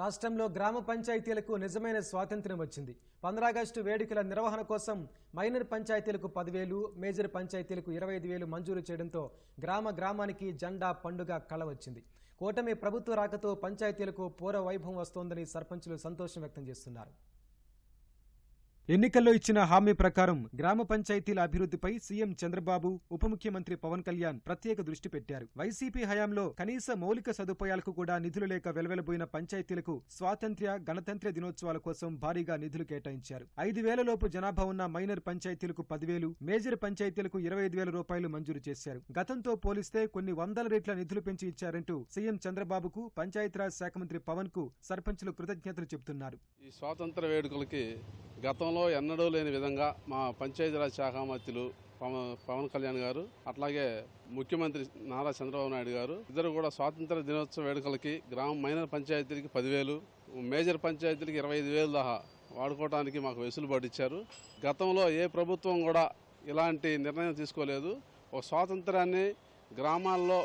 రాష్ట్రంలో గ్రామ పంచాయతీలకు నిజమైన స్వాతంత్ర్యం వచ్చింది. పంద్రాగస్టు వేడుకల నిర్వహణ కోసం మైనర్ పంచాయతీలకు పదివేలు మేజర్ పంచాయతీలకు ఇరవై ఐదు వేలు మంజూరు చేయడంతో గ్రామ గ్రామానికి జెండా పండుగ కళ వచ్చింది. కూటమి ప్రభుత్వ రాకతో పంచాయతీలకు పూర్వ వైభవం వస్తోందని సర్పంచులు సంతోషం వ్యక్తం చేస్తున్నారు. ఎన్నికల్లో ఇచ్చిన హామీ ప్రకారం గ్రామ పంచాయతీల అభివృద్ధిపై సీఎం చంద్రబాబు ఉప ముఖ్యమంత్రి పవన్ కళ్యాణ్ ప్రత్యేక దృష్టి పెట్టారు. వైసీపీ హయాంలో కనీస మౌలిక సదుపాయాలకు కూడా నిధులు లేక వెలవెలబోయిన పంచాయతీలకు స్వాతంత్ర్య గణతంత్ర దినోత్సవాల కోసం భారీగా నిధులు కేటాయించారు. ఐదు వేల లోపు జనాభా ఉన్న మైనర్ పంచాయతీలకు పదివేలు మేజర్ పంచాయతీలకు ఇరవై ఐదు వేల రూపాయలు మంజూరు చేశారు. గతంతో పోలిస్తే కొన్ని వందల రేట్ల నిధులు పెంచి ఇచ్చారంటూ సీఎం చంద్రబాబుకు పంచాయతీరాజ్ శాఖ మంత్రి పవన్కు సర్పంచులు కృతజ్ఞతలు చెబుతున్నారు. ఈ స్వాతంత్ర వేడుకలకి గతంలో ఎన్నడూ లేని విధంగా మా పంచాయతీరాజ్ శాఖ మంత్రులు పవన్ పవన్ కళ్యాణ్ గారు అట్లాగే ముఖ్యమంత్రి నారా చంద్రబాబు నాయుడు గారు ఇద్దరు కూడా స్వాతంత్ర దినోత్సవ వేడుకలకి గ్రామ మైనర్ పంచాయతీలకి పదివేలు మేజర్ పంచాయతీలకి ఇరవై ఐదు వేలు దాకా వాడుకోవడానికి మాకు వెసులుబాటు ఇచ్చారు. గతంలో ఏ ప్రభుత్వం కూడా ఇలాంటి నిర్ణయం తీసుకోలేదు. ఒక స్వాతంత్రాన్ని గ్రామాల్లో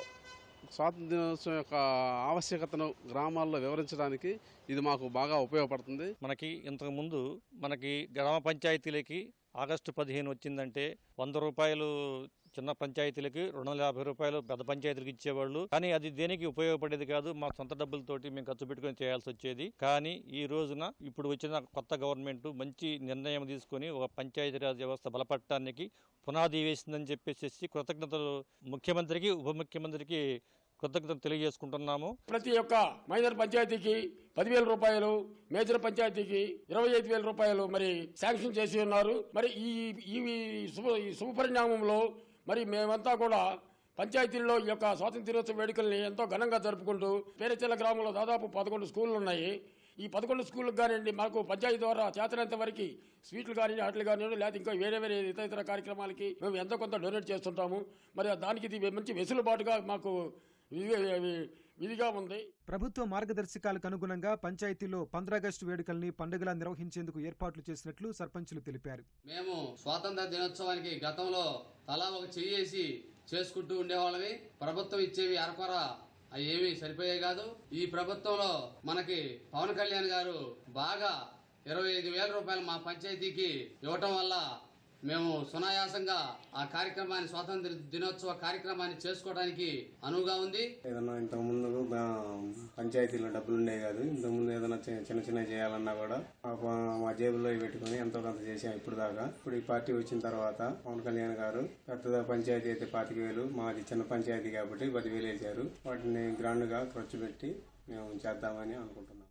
స్వాతంత్ర దినోత్సవం యొక్క ఆవశ్యకతను గ్రామాల్లో వివరించడానికి ఇది మాకు బాగా ఉపయోగపడుతుంది. మనకి ఇంతకు ముందు మనకి గ్రామ పంచాయతీలకి ఆగస్టు పదిహేను వచ్చిందంటే వంద రూపాయలు చిన్న పంచాయతీలకి రెండు వందల యాభై రూపాయలు పెద్ద పంచాయతీలకు ఇచ్చేవాళ్ళు. కానీ అది దేనికి ఉపయోగపడేది కాదు మా సొంత డబ్బులతోటి మేము ఖర్చు పెట్టుకొని చేయాల్సి వచ్చేది. కానీ ఈ రోజున ఇప్పుడు వచ్చిన కొత్త గవర్నమెంట్ మంచి నిర్ణయం తీసుకొని ఒక పంచాయతీరాజ్ వ్యవస్థ బలపడటానికి పునాది వేసిందని చెప్పేసి కృతజ్ఞతలు ముఖ్యమంత్రికి ఉప ముఖ్యమంత్రికి కృతజ్ఞతలు తెలియజేసుకుంటున్నాము. ప్రతి ఒక్క మైనర్ పంచాయతీకి పదివేల రూపాయలు మేజర్ పంచాయతీకి ఇరవై ఐదు వేల రూపాయలు మరి శాంక్షన్ చేసి ఉన్నారు. మరి ఈ ఈ శుభ శుభ పరిణామంలో మరి మేమంతా కూడా పంచాయతీల్లో ఈ యొక్క స్వాతంత్ర్యోత్సవ వేడుకల్ని ఎంతో ఘనంగా జరుపుకుంటూ పేరచెల్ల గ్రామంలో దాదాపు పదకొండు స్కూళ్ళు ఉన్నాయి. ఈ పదకొండు స్కూళ్ళకు కానివ్వండి మాకు పంచాయతీ ద్వారా చేతనంత వరకు స్వీట్లు కానీ వాటిలు కానివ్వండి లేకపోతే ఇంకా వేరే వేరే ఇతర ఇతర కార్యక్రమాలకి మేము ఎంతో కొంత డొనేట్ చేస్తుంటాము. మరి దానికి ఇది మంచి వెసులుబాటుగా మాకు విధి- విధిగా ఉంది. ప్రభుత్వ మార్గదర్శకాలకు అనుగుణంగా పంచాయతీలో పంద్రాగస్టు వేడుకల్ని పండుగలా నిర్వహించేందుకు ఏర్పాట్లు చేసినట్లు సర్పంచులు తెలిపారు. మేము స్వాతంత్ర దినోత్సవానికి గతంలో తలా ఒక చెయ్యేసి చేసుకుంటూ ఉండేవాళ్ళమి. ప్రభుత్వం ఇచ్చేవి అరకొర అవి ఏమీ సరిపోయే కాదు. ఈ ప్రభుత్వంలో మనకి పవన్ కళ్యాణ్ గారు బాగా ఇరవై ఐదు వేల రూపాయలు మా పంచాయతీకి ఇవ్వటం వల్ల మేము సునాయాసంగా ఆ కార్యక్రమాన్ని స్వాతంత్ర దినోత్సవ కార్యక్రమాన్ని చేసుకోవడానికి అనువుగా ఉంది. ఏదన్నా ఇంతకు ముందు పంచాయతీలో డబ్బులు ఉండేవి కాదు. ఇంతకు ముందు ఏదైనా చి- చిన్న చిన్న చేయాలన్నా కూడా మా మా జేబులో పెట్టుకుని ఎంతో కొంత చేసాం ఇప్పుడు దాకా. ఇప్పుడు ఈ పార్టీ వచ్చిన తర్వాత పవన్ కళ్యాణ్ గారు పెద్ద పంచాయతీ అయితే పాతిక వేలు మాది చిన్న పంచాయతీ కాబట్టి పదివేలు వేశారు. వాటిని గ్రాండ్గా ఖర్చు పెట్టి మేము చేద్దామని అనుకుంటున్నాం.